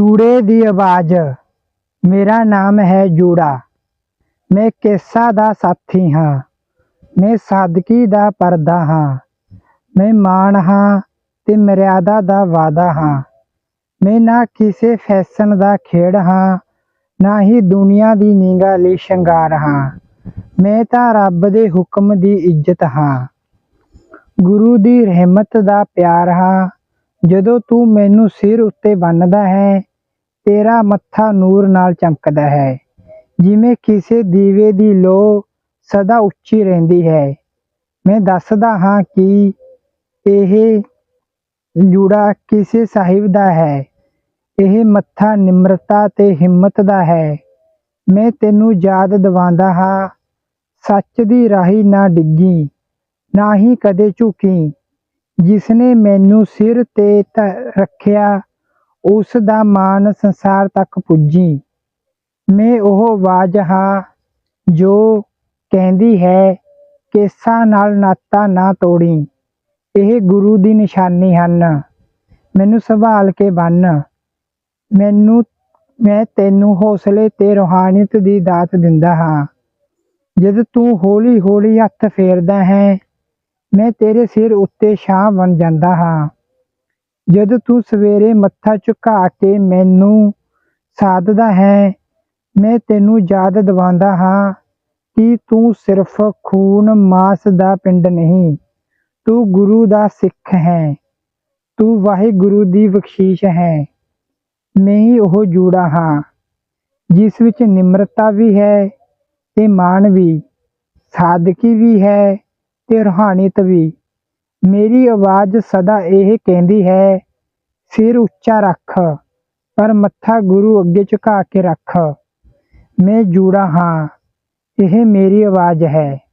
ਜੂੜੇ ਦੀ ਆਵਾਜ਼। ਮੇਰਾ ਨਾਮ ਹੈ ਜੂੜਾ। ਮੈਂ ਕੇਸਾ ਦਾ ਸਾਥੀ ਹਾਂ। ਮੈਂ ਸਾਦਗੀ ਦਾ ਪਰਦਾ ਹਾਂ। ਮੈਂ ਮਾਣ ਹਾਂ ਤੇ ਮਰਿਆਦਾ ਦਾ ਵਾਦਾ ਹਾਂ। ਮੈਂ ਨਾ ਕਿਸੇ ਫੈਸ਼ਨ ਦਾ ਖੇਡ ਹਾਂ, ਨਾ ਹੀ ਦੁਨੀਆ ਦੀ ਨਿਗਾਹ ਲਈ ਸ਼ਿੰਗਾਰ ਹਾਂ। ਮੈਂ ਤਾਂ ਰੱਬ ਦੇ ਹੁਕਮ ਦੀ ਇੱਜ਼ਤ ਹਾਂ। ਗੁਰੂ ਦੀ ਰਹਿਮਤ ਦਾ ਪਿਆਰ ਹਾਂ। ਜਦੋਂ ਤੂੰ ਮੈਨੂੰ ਸਿਰ ਉੱਤੇ ਬੰਨਦਾ ਹੈ ਤੇਰਾ ਮੱਥਾ ਨੂਰ ਨਾਲ ਚਮਕਦਾ ਹੈ। ਜਿਵੇਂ ਕਿਸੇ ਦੀਵੇ ਦੀ ਲੋ ਸਦਾ ਉੱਚੀ ਰਹਿੰਦੀ ਹੈ। ਮੈਂ ਦੱਸਦਾ ਹਾਂ ਕਿ ਇਹ ਜੂੜਾ ਕਿਸੇ ਸਾਹਿਬ ਦਾ ਹੈ। ਇਹ ਮੱਥਾ ਨਿਮਰਤਾ ਤੇ ਹਿੰਮਤ ਦਾ ਹੈ। ਮੈਂ ਤੈਨੂੰ ਯਾਦ ਦਿਵਾਉਂਦਾ ਹਾਂ। ਸੱਚ ਦੀ ਰਾਹੀ ਨਾ ਡਿੱਗੀ, ਨਾ ਹੀ ਕਦੇ ਝੁਕੀ। ਜਿਸਨੇ ਮੈਨੂੰ ਸਿਰ ਤੇ ਧ- ਰੱਖਿਆ ਉਸ ਦਾ ਮਾਨ ਸੰਸਾਰ ਤੱਕ ਪੁੱਜੀ। ਮੈਂ ਉਹ ਆਵਾਜ਼ ਹਾਂ ਜੋ ਕਹਿੰਦੀ ਹੈ, ਕੇਸਾਂ ਨਾਲ ਨਾਤਾ ਨਾ ਤੋੜੀ। ਇਹ ਗੁਰੂ ਦੀ ਨਿਸ਼ਾਨੀ ਹਨ। ਮੈਨੂੰ ਸੰਭਾਲ ਕੇ ਬੰਨ। ਮੈਨੂੰ, ਮੈਂ ਤੈਨੂੰ ਹੌਸਲੇ ਤੇ ਰੋਹਾਨੀਅਤ ਦੀ ਦਾਤ ਦਿੰਦਾ ਹਾਂ। ਜਦ ਤੂੰ ਹੌਲੀ ਹੌਲੀ ਹੱਥ ਫੇਰਦਾ ਹੈ, ਮੈਂ ਤੇਰੇ ਸਿਰ ਉੱਤੇ ਛਾਂ ਬਣ ਜਾਂਦਾ ਹਾਂ। ਜਦ ਤੂੰ ਸਵੇਰੇ ਮੱਥਾ ਝੁਕਾ ਕੇ ਮੈਨੂੰ ਸਾਧਦਾ ਹੈ, ਮੈਂ ਤੈਨੂੰ ਯਾਦ ਦਿਵਾਉਂਦਾ ਹਾਂ ਕਿ ਤੂੰ ਸਿਰਫ ਖੂਨ ਮਾਸ ਦਾ ਪਿੰਡ ਨਹੀਂ, ਤੂੰ ਗੁਰੂ ਦਾ ਸਿੱਖ ਹੈ, ਤੂੰ ਵਾਹਿਗੁਰੂ ਦੀ ਬਖਸ਼ੀਸ਼ ਹੈ। ਮੈਂ ਹੀ ਉਹ ਜੂੜਾ ਹਾਂ, ਜਿਸ ਵਿੱਚ ਨਿਮਰਤਾ ਵੀ ਹੈ ਤੇ ਮਾਣ ਵੀ, ਸਾਦਗੀ ਵੀ ਹੈ ਤੇ ਰੂਹਾਨੀਅਤ ਵੀ। ਮੇਰੀ ਆਵਾਜ਼ ਸਦਾ ਇਹ ਕਹਿੰਦੀ ਹੈ, ਸਿਰ ਉੱਚਾ ਰੱਖ, ਪਰ ਮੱਥਾ ਗੁਰੂ ਅੱਗੇ ਝੁਕਾ ਕੇ ਰੱਖ। ਮੈਂ ਜੂੜਾ ਹਾਂ, ਇਹ ਮੇਰੀ ਆਵਾਜ਼ ਹੈ।